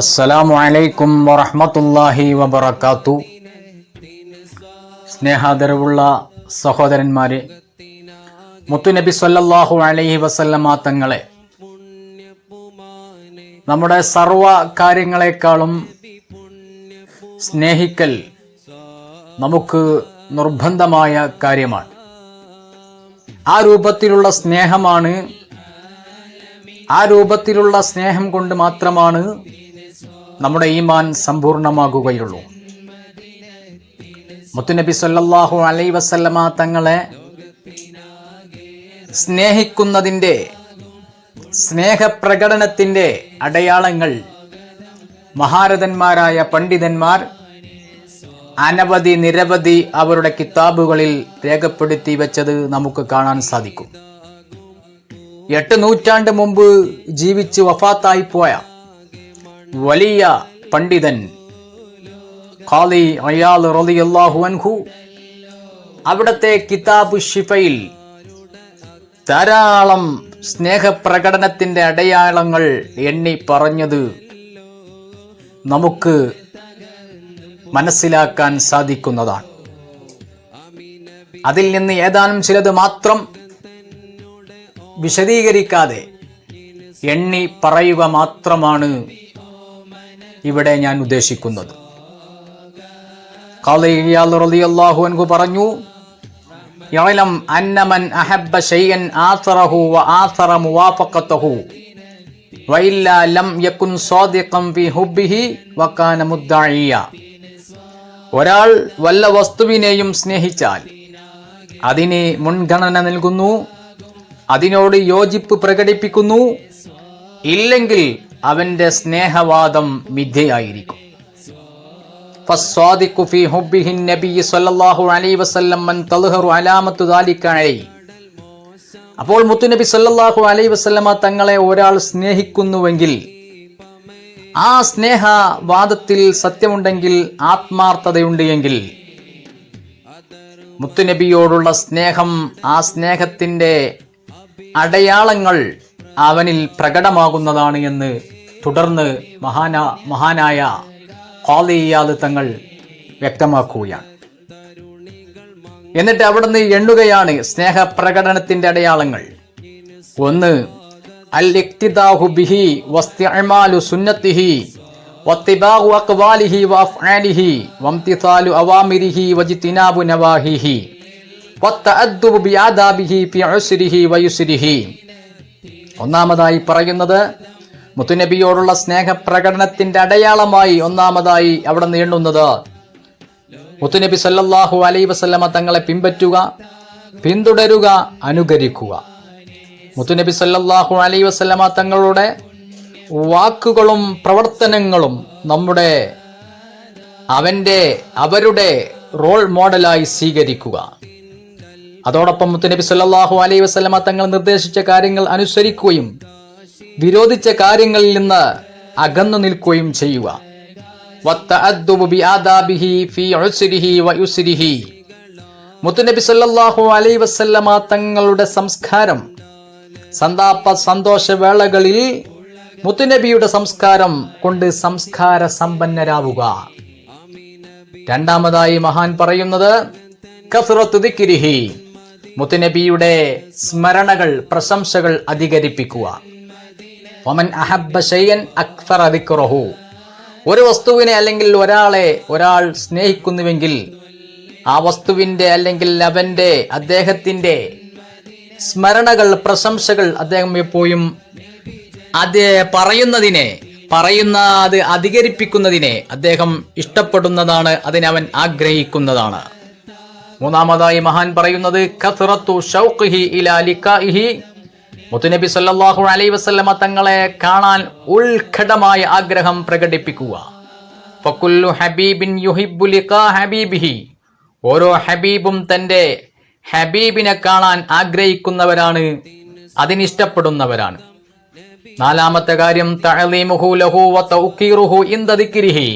അസ്സലാമു അലൈക്കും വറഹമത്തല്ലാഹി വബറകാത്തു. സ്നേഹാദരവുള്ള സഹോദരന്മാരെ മുത്തുനബി സല്ലാഹു അലൈഹി വസല്ലമ തങ്ങളെ നമ്മുടെ സർവ കാര്യങ്ങളെക്കാളും സ്നേഹിക്കൽ നമുക്ക് നിർബന്ധമായ കാര്യമാണ്. ആ രൂപത്തിലുള്ള സ്നേഹമാണ് ആ രൂപത്തിലുള്ള സ്നേഹം കൊണ്ട് മാത്രമാണ് നമ്മുടെ ഈമാൻ സമ്പൂർണമാകുകയുള്ളൂ. മുത്തുനബി സല്ലാഹു അലൈ വസല്ലമ തങ്ങളെ സ്നേഹിക്കുന്നതിന്റെ സ്നേഹപ്രകടനത്തിന്റെ അടയാളങ്ങൾ മഹാരഥന്മാരായ പണ്ഡിതന്മാർ അനവധി നിരവധി അവരുടെ കിതാബുകളിൽ രേഖപ്പെടുത്തി വെച്ചത് നമുക്ക് കാണാൻ സാധിക്കും. എട്ട് നൂറ്റാണ്ട് മുമ്പ് ജീവിച്ച് വഫാത്തായി പോയ വലിയ പണ്ഡിതൻ ഖാലി അയാൾ റളിയല്ലാഹു അൻഹു അവിടത്തെ കിതാബ് ഷിഫയിൽ ധാരാളം സ്നേഹപ്രകടനത്തിന്റെ അടയാളങ്ങൾ എണ്ണി പറഞ്ഞത് നമുക്ക് മനസ്സിലാക്കാൻ സാധിക്കുന്നതാണ്. അതിൽ നിന്ന് ഏതാനും ചിലത് മാത്രം വിശദീകരിക്കാതെ എണ്ണി പറയുക മാത്രമാണ് ഇവിടെ ഞാൻ ഉദ്ദേശിക്കുന്നത്. റളിയല്ലാഹു അൻഹു പറഞ്ഞു യഅലം അന്നമൻ അഹബ്ബ ശൈഅൻ ആസറഹു മുവാഫഖതഹു യകുൻ സാദിഖൻ ഫി ഹുബ്ബിഹി വകാന ഒരാൾ വല്ല വസ്തുവിനെയും സ്നേഹിച്ചാൽ അതിന് മുൻഗണന നൽകുന്നു അതിനോട് യോജിപ്പ് പ്രകടിപ്പിക്കുന്നു ഇല്ലെങ്കിൽ അവന്റെ സ്നേഹവാദം മിഥ്യയായിരിക്കും فالصادق في حبه النبي صلى الله عليه وسلم من تظهر علامة ذلك عليه അപ്പോൾ മുത്തുനബി സല്ലല്ലാഹു അലൈഹി വസല്ലമ തങ്ങളെ ഒരാൾ സ്നേഹിക്കുന്നുവെങ്കിൽ ആ സ്നേഹവാദത്തിൽ സത്യമുണ്ടെങ്കിൽ ആത്മാർത്ഥതയുണ്ട് എങ്കിൽ മുത്തുനബിയോടുള്ള സ്നേഹം ആ സ്നേഹത്തിൻ്റെ അടയാളങ്ങൾ അവനിൽ പ്രകടമാകുന്നതാണ് എന്ന് തുടർന്ന് മഹാന മഹാനായ ഖാലിയാദ് തങ്ങൾ വ്യക്തമാക്കുകയാണ്. എന്നിട്ട് അവിടുന്ന് എണ്ണുകയാണ് സ്നേഹപ്രകടനത്തിന്റെ അടയാളങ്ങൾ. ഒന്ന് അൽ ഇക്തിദാഹു ബിഹി സുന്നത്തിഹി വംതിസാലു അവാമിരിഹി വജ്തിനാബു നവാഹിഹി. ഒന്നാമതായി പറയുന്നത് മുത്തുനബിയോടുള്ള സ്നേഹപ്രകടനത്തിന്റെ അടയാളമായി ഒന്നാമതായി അവിടെ നീണ്ടുന്നത്. മുത്തുനബി സല്ലാഹു അലൈ വസല്ലമ തങ്ങളെ പിൻപറ്റുക പിന്തുടരുക അനുകരിക്കുക. മുത്തുനബി സല്ലാഹു അലൈ വസല്ലമ തങ്ങളുടെ വാക്കുകളും പ്രവർത്തനങ്ങളും നമ്മുടെ അവന്റെ അവരുടെ റോൾ മോഡലായി സ്വീകരിക്കുക. അതോടൊപ്പം മുത്തുനബി സല്ലാഹു അലൈഹി വസ്ലമ തങ്ങൾ നിർദ്ദേശിച്ച കാര്യങ്ങൾ അനുസരിക്കുകയും വിരോധിച്ച കാര്യങ്ങളിൽ നിന്ന് അകന്നു നിൽക്കുകയും ചെയ്യുക. മുത്തുനബി സല്ലല്ലാഹു അലൈഹി വസല്ലമ തങ്ങളുടെ സംസ്കാരം സന്താപ സന്തോഷവേളകളിൽ മുത്തുനബിയുടെ സംസ്കാരം കൊണ്ട് സംസ്കാര സമ്പന്നരാവുക. രണ്ടാമതായി മഹാൻ പറയുന്നത് കഫ്റത്തു ദിക്രിഹി. മുത്തുനബിയുടെ സ്മരണകൾ പ്രശംസകൾ അധികരിപ്പിക്കുക. ഒമൻ അഹബ്ബ ഷൈയൻ അക്ഫർ ദിക്റഹു. ഒരു വസ്തുവിനെ അല്ലെങ്കിൽ ഒരാളെ ഒരാൾ സ്നേഹിക്കുന്നുവെങ്കിൽ ആ വസ്തുവിന്റെ അല്ലെങ്കിൽ അവന്റെ അദ്ദേഹത്തിന്റെ സ്മരണകൾ പ്രശംസകൾ അദ്ദേഹം എപ്പോഴും അത് പറയുന്നതിനെ പറയുന്ന അത് അധികരിപ്പിക്കുന്നതിനെ അദ്ദേഹം ഇഷ്ടപ്പെടുന്നതാണ് അതിനവൻ ആഗ്രഹിക്കുന്നതാണ്. മൂന്നാമതായി മഹാൻ പറയുന്നത് കസറത്തു ഷൗഖിഹി ഇലാ ലിഖാഇഹി. മുത്തുനബി സല്ലല്ലാഹു അലൈഹി വസല്ലമ തങ്ങളെ കാണാൻ ഉത്കടമായ ആഗ്രഹം പ്രകടിപ്പിക്കുക. ഫക്കുല്ലു ഹബീബിൻ യുഹിബ്ബു ലിഖാ ഹബീബിഹി. ഓരോ ഹബീബും തന്റെ ഹബീബിനെ കാണാൻ ആഗ്രഹിക്കുന്നവരാണ് അതിനിഷ്ടപ്പെടുന്നവരാണ്. നാലാമത്തെ കാര്യം തഅലീമുഹു ലഹു വ തൗഖീറുഹു ഇൻദ ദിക്രിഹി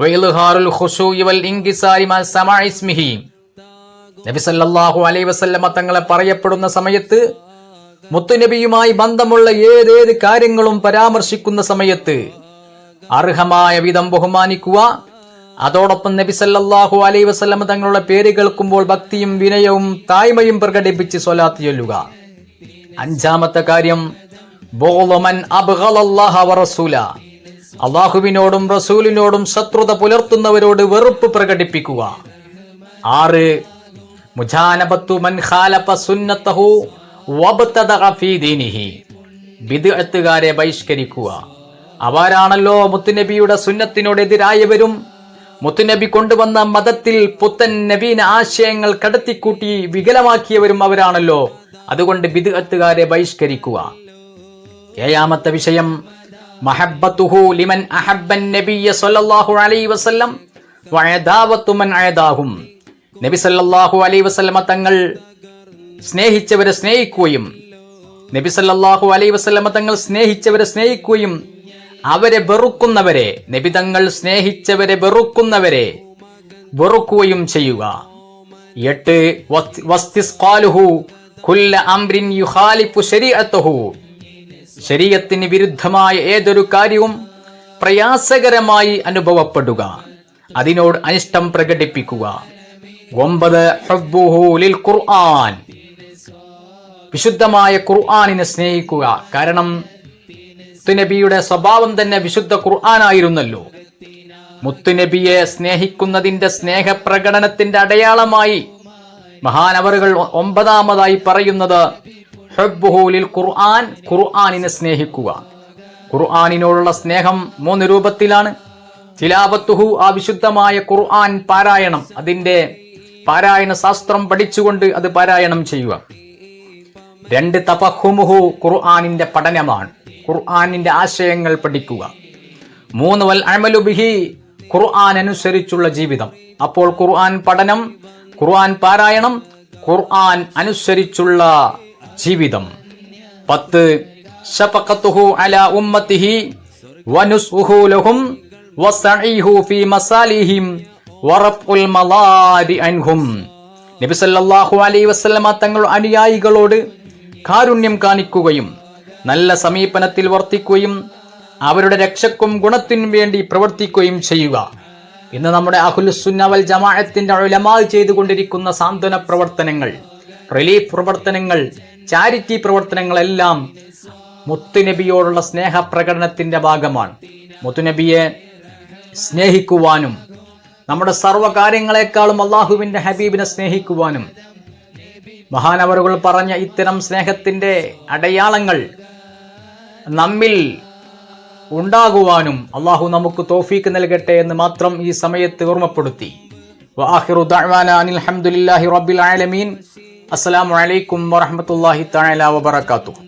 വ ഇൽഹാറുൽ വൽ ഇൻകിസാരി മഅ ഇസ്മിഹി നബി സല്ലല്ലാഹു അലൈഹി വസല്ലമ തങ്ങളെ പറയപ്പെടുന്ന സമയത്ത് മുത്തുനബിയുമായി ബന്ധമുള്ള ഏതേത് കാര്യങ്ങളും പരാമർശിക്കുന്ന സമയത്ത് അർഹമായ വിധം ബഹുമാനിക്കുക. അതോടൊപ്പം നബി സല്ലല്ലാഹു അലൈഹി വസല്ലം തങ്ങളുടെ പേര് കേൾക്കുമ്പോൾ ഭക്തിയും വിനയവും തായ്മയും പ്രകടിപ്പിച്ച് സ്വലാത്ത് ചൊല്ലുക. അഞ്ചാമത്തെ കാര്യം അള്ളാഹുവിനോടും റസൂലിനോടും ശത്രുത പുലർത്തുന്നവരോട് വെറുപ്പ് പ്രകടിപ്പിക്കുക. ആറ് മുജാനബത്തു മൻ ഖാലഫ സുന്നത്തഹു വബ്തദഅ ഫീ ദീനിഹി. ബിദ്അത്തുകാരെ ബഹിഷ്കരിക്കുക. അവരാണല്ലോ മുത്തുനബിയുടെ സുന്നത്തിനോടെതിരായവരും മുത്തുനബി കൊണ്ടുവന്ന മതത്തിൽ പുത്തൻ നവീന ആശയങ്ങൾ കടത്തിക്കൂട്ടി വികലമാക്കിയവരും അവരാണല്ലോ. അതുകൊണ്ട് ബിദ്അത്തുകാരെ ബഹിഷ്കരിക്കുക. ഏഴാമത്തെ വിഷയം മഹബ്ബത്തുഹു ലിമൻ അഹബ്ബൻ നബിയ സല്ലല്ലാഹു അലൈഹി വസല്ലം വഅദാവത്തു മൻ അയദാഹും നബി സല്ലല്ലാഹു അലൈഹി വസല്ലമ തങ്ങൾ സ്നേഹിച്ചവരെ സ്നേഹിക്കുകയും നബി സല്ലല്ലാഹു അലൈഹി വസല്ലമ തങ്ങൾ സ്നേഹിച്ചവരെ സ്നേഹിക്കുകയും അവരെ വെറുക്കുന്നവരെ നബി തങ്ങൾ സ്നേഹിച്ചവരെ വെറുക്കുന്നവരെ വെറുക്കുകയും ചെയ്യുക. എട്ട് ശരീരത്തിന് വിരുദ്ധമായ ഏതൊരു കാര്യവും പ്രയാസകരമായി അനുഭവപ്പെടുക. അതിനോട് അനിഷ്ടം പ്രകടിപ്പിക്കുക. ഒമ്പത് ലിൽ ഖുർആൻ. വിശുദ്ധമായ ഖുർആാനിനെ സ്നേഹിക്കുക. കാരണം മുത്തുനബിയുടെ സ്വഭാവം തന്നെ വിശുദ്ധ ഖുർആനായിരുന്നല്ലോ. മുത്തുനബിയെ സ്നേഹിക്കുന്നതിന്റെ സ്നേഹപ്രകടനത്തിന്റെ അടയാളമായി മഹാനവറുകൾ ഒമ്പതാമതായി പറയുന്നത് ഹെബ്ബുഹൂലിൽ ഖുർആൻ ഖുർആാനിനെ സ്നേഹിക്കുക. ഖുർആാനിനോടുള്ള സ്നേഹം മൂന്ന് രൂപത്തിലാണ്. ചിലാബത്തുഹു ആ വിശുദ്ധമായ ഖുർആൻ പാരായണം. അതിന്റെ പാരായണ ശാസ്ത്രം പഠിച്ചുകൊണ്ട് അത് പാരായണം ചെയ്യുക. രണ്ട് തപഹുമുഹു ഖുർആനിന്റെ പഠനമാണ്. ഖുർആനിന്റെ ആശയങ്ങൾ പഠിക്കുക. മൂന്ന് വൽ അമലു ബിഹി ഖുർആൻ അനുസരിച്ചുള്ള ജീവിതം. അപ്പോൾ ഖുർആൻ പഠനം ഖുർആൻ പാരായണം ഖുർആൻ അനുസരിച്ചുള്ള ജീവിതം. പത്ത് ഷഫഖത്തുഹു അല ഉമ്മത്തിഹി വനുസ്ഹു ലഹും വസഈഹു ഫീ മസാലിഹിം അൻഹും. നബി തങ്ങൾ അനുയായികളോട് കാരുണ്യം കാണിക്കുകയും നല്ല സമീപനത്തിൽ വർത്തിക്കുകയും അവരുടെ രക്ഷക്കും ഗുണത്തിനും വേണ്ടി പ്രവർത്തിക്കുകയും ചെയ്യുക. ഇന്ന് നമ്മുടെ അഹുൽസുന്നവൽ ജമാഅത്തിന്റെ ഉലമാ ചെയ്തുകൊണ്ടിരിക്കുന്ന സാന്ത്വന പ്രവർത്തനങ്ങൾ റിലീഫ് പ്രവർത്തനങ്ങൾ ചാരിറ്റി പ്രവർത്തനങ്ങളെല്ലാം മുത്തുനബിയോടുള്ള സ്നേഹപ്രകടനത്തിന്റെ ഭാഗമാണ്. മുത്തുനബിയെ സ്നേഹിക്കുവാനും നമ്മുടെ സർവകാര്യങ്ങളെക്കാളും അള്ളാഹുവിന്റെ ഹബീബിനെ സ്നേഹിക്കുവാനും മഹാനവറുകൾ പറഞ്ഞ ഇത്തരം സ്നേഹത്തിന്റെ അടയാളങ്ങൾ നമ്മിൽ ഉണ്ടാകുവാനും അള്ളാഹു നമുക്ക് തോഫീക്ക് നൽകട്ടെ എന്ന് മാത്രം ഈ സമയത്ത് ഓർമ്മപ്പെടുത്തി. ഹംദുലില്ലാഹി റബ്ബിൽ ആലമീൻ. അസ്സലാമു അലൈക്കും വറഹ്മത്തുള്ളാഹി തആല വബറകാതുഹു.